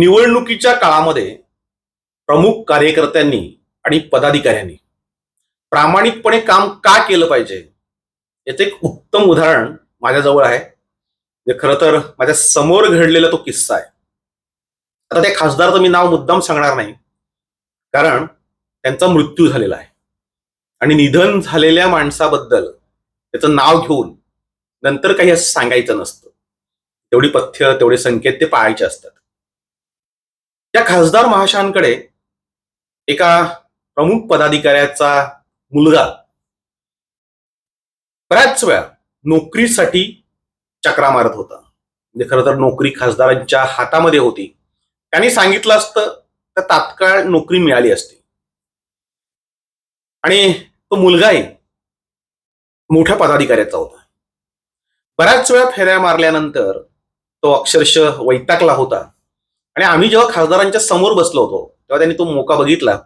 निवडणुकीच्या काळामध्ये प्रमुख कार्यकर्त्यांनी आणि पदाधिकाऱ्यांनी प्रामाणिकपणे काम का केलं पाहिजे? याचं एक उत्तम उदाहरण माझ्याजवळ आहे. जे खरं तर माझ्यासमोर घडलेला तो किस्सा आहे. आता त्या खासदारचं मी नाव मुद्दाम सांगणार नाही. कारण त्यांचा मृत्यू झालेला आहे. आणि निधन झालेल्या माणसाबद्दल त्याचं नाव घेऊन नंतर काही असं सांगायचं नसतं. तेवढी पथ्य तेवढे संकेत ते पाळायचे असतात. त्या खासदार महाशयांकडे एका प्रमुख पदाधिकाऱ्याचा मुलगा बऱ्याच वेळा नोकरीसाठी चक्रा मारत होता. म्हणजे खरं तर नोकरी खासदारांच्या हातामध्ये होती. त्यांनी सांगितलं असतं तर तात्काळ नोकरी मिळाली असती. आणि तो मुलगाही मोठ्या पदाधिकाऱ्याचा होता. बऱ्याच वेळा फेऱ्या मारल्यानंतर तो अक्षरशः वैतागला होता. आणि आम्ही जेव्हा खासदारांच्या समोर बसलो होतो तेव्हा त्यांनी तो मोका बघितला.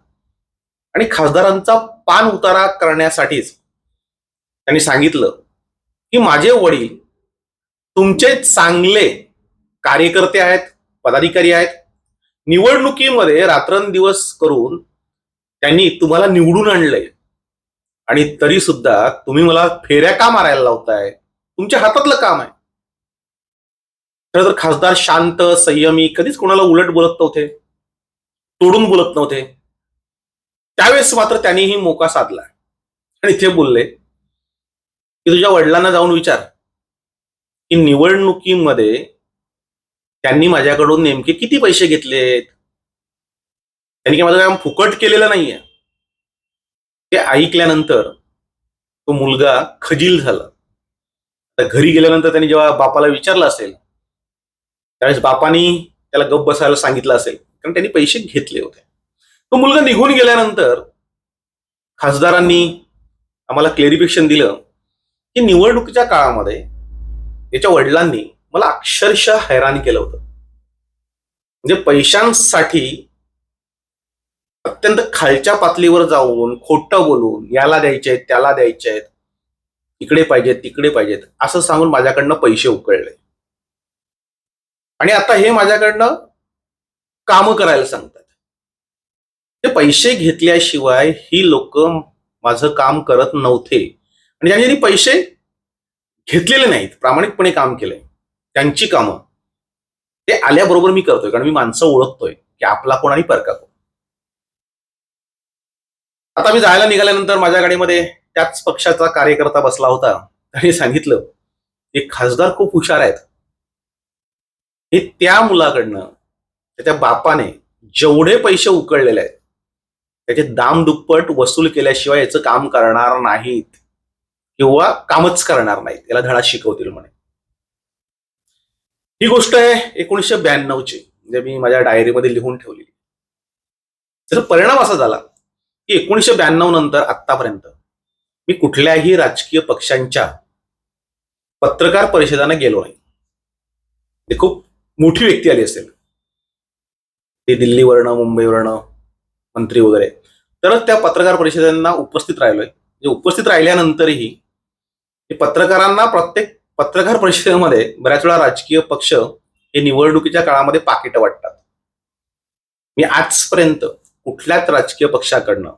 आणि खासदारांचा पान उतारा करण्यासाठीच त्यांनी सांगितलं की माझे वडील तुमचे चांगले कार्यकर्ते आहेत पदाधिकारी आहेत. निवडणुकीमध्ये रात्रंदिवस करून त्यांनी तुम्हाला निवडून आणलंय. आणि तरी सुद्धा तुम्ही मला फेऱ्या का मारायला लावताय? तुमच्या हातातलं काम आहे. खरं तर खासदार शांत संयमी कधीच कोणाला उलट बोलत नव्हते. तोडून बोलत नव्हते. त्यावेळेस मात्र त्यांनीही मोका साधला. आणि ते बोलले की तुझ्या वडिलांना जाऊन विचार. की निवडणुकीमध्ये त्यांनी माझ्याकडून नेमके किती पैसे घेतलेत? त्यांनी काही माझं काम फुकट केलेलं नाहीये. ते ऐकल्यानंतर तो मुलगा खजील झाला. घरी गेल्यानंतर त्यांनी जेव्हा बापाला विचारलं असेल त्यावेळेस बापानी त्याला गप बसायला सांगितलं असेल. कारण त्यांनी पैसे घेतले होते. तो मुलगा निघून गेल्यानंतर खासदारांनी आम्हाला क्लेरिफिकेशन दिलं की निवडणुकीच्या काळामध्ये त्याच्या वडिलांनी मला अक्षरशः हैराण केलं होतं. म्हणजे पैशांसाठी अत्यंत खालच्या पातळीवर जाऊन खोटं बोलून याला द्यायचे आहेत त्याला द्यायचे आहेत इकडे पाहिजेत तिकडे पाहिजेत असं सांगून माझ्याकडनं पैसे उकळले. आणि आता हे माझ्याकडनं कामं करायला सांगतात. ते पैसे घेतल्याशिवाय ही लोक माझं काम करत नव्हते. आणि ज्यांनी पैसे घेतलेले नाहीत प्रामाणिकपणे काम केलंय त्यांची कामं ते आल्याबरोबर मी करतोय कारण मी माणसं ओळखतोय की आपला कोण आणि परका कोण. आता मी जायला निघाल्यानंतर माझ्या गाडीमध्ये त्याच पक्षाचा कार्यकर्ता बसला होता. त्यांनी सांगितलं की खासदार खूप हुशार आहेत. हे त्या मुलाकडनं त्याच्या बापाने जेवढे पैसे उकळलेले आहेत त्याचे दाम दुप्पट वसूल केल्याशिवाय याचं काम करणार नाहीत किंवा कामच करणार नाहीत याला धडा शिकवतील म्हणे. ही गोष्ट आहे एकोणीसशे ब्याण्णवची म्हणजे मी माझ्या डायरीमध्ये लिहून ठेवली त्याचा परिणाम असा झाला की एकोणीसशे ब्याण्णव नंतर आतापर्यंत मी कुठल्याही राजकीय पक्षांच्या पत्रकार परिषदांना गेलो नाही. ते खूप मोठी व्यक्ती आली असेल. ते दिल्लीवरनं मुंबईवरनं मंत्री वगैरे. तरच त्या पत्रकार परिषदांना उपस्थित राहिलोय. म्हणजे उपस्थित राहिल्यानंतरही पत्रकारांना प्रत्येक पत्रकार परिषदेमध्ये बऱ्याच वेळा राजकीय पक्ष हे निवडणुकीच्या काळामध्ये पाकिट वाटतात. मी आजपर्यंत कुठल्याच राजकीय पक्षाकडनं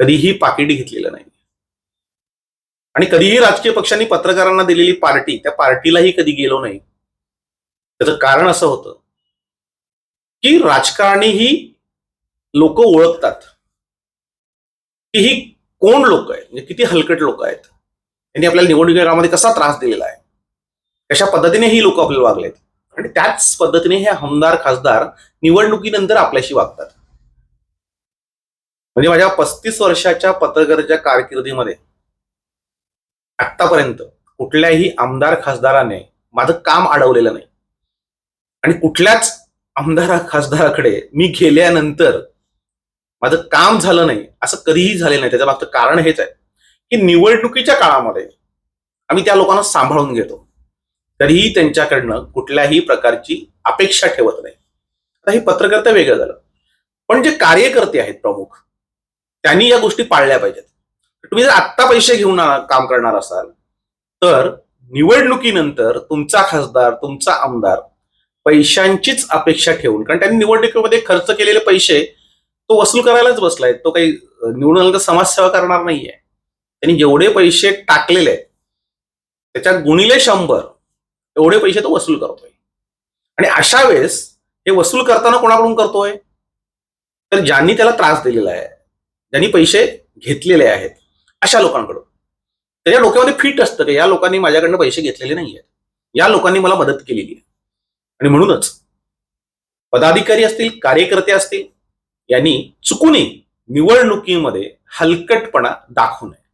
कधीही पाकिट घेतलेलं नाही आणि कधीही राजकीय पक्षांनी पत्रकारांना दिलेली पार्टी त्या पार्टीलाही कधी गेलो नाही. त्याचं कारण असं होतं की राजकारणी ही लोक ओळखतात. की ही कोण लोक आहेत? म्हणजे किती हलकट लोक आहेत? त्यांनी आपल्याला निवडणुकीच्या काळामध्ये कसा त्रास दिलेला आहे? कशा पद्धतीने ही लोक आपल्याला वागलेत? आणि त्याच पद्धतीने हे आमदार खासदार निवडणुकीनंतर आपल्याशी वागतात. म्हणजे माझ्या पस्तीस वर्षाच्या पत्रकाराच्या कारकिर्दीमध्ये आतापर्यंत कुठल्याही आमदार खासदाराने माझं काम अडवलेलं नाही. आणि कुठल्याच आमदार खासदाराकडे मी गेल्यानंतर माझं काम झालं नाही असं कधीही झालेलं नाही. त्याच्या मागचं कारण हेच आहे की निवडणुकीच्या काळामध्ये आम्ही त्या लोकांना सांभाळून घेतो. तरीही त्यांच्याकडनं कुठल्याही प्रकारची अपेक्षा ठेवत नाही. आता हे पत्रकर्ता वेगळं झालं. पण जे कार्यकर्ते आहेत प्रमुख त्यांनी या गोष्टी पाळल्या पाहिजेत. तुम्ही जर आत्ता पैसे घेऊन आ- काम करणार असाल तर निवडणुकीनंतर तुमचा खासदार तुमचा आमदार पैशांचीच अपेक्षा ठेवून कारण त्यांनी निवडणुकीमध्ये खर्च केलेले पैसे तो वसूल करायलाच बसलाय. तो काही निवडून आला तर समाजसेवा करणार नाहीये. त्यांनी जेवढे पैसे टाकलेले आहेत त्याच्यात गुणिले शंभर एवढे पैसे तो वसूल करतोय. आणि अशा वेळेस हे वसूल करताना कोणाकडून करतोय? तर ज्यांनी त्याला त्रास दिलेला आहे ज्यांनी पैसे घेतलेले आहेत अशा लोकांकडून. त्याच्या डोक्यामध्ये फिट असतं की या लोकांनी माझ्याकडनं पैसे घेतलेले नाही आहेत या लोकांनी मला मदत केलेली आहे. आणि म्हणूनच पदाधिकारी असतील कार्यकर्ते असतील यांनी चुकूनही निवडणुकीमध्ये हलकटपणा दाखवू नये.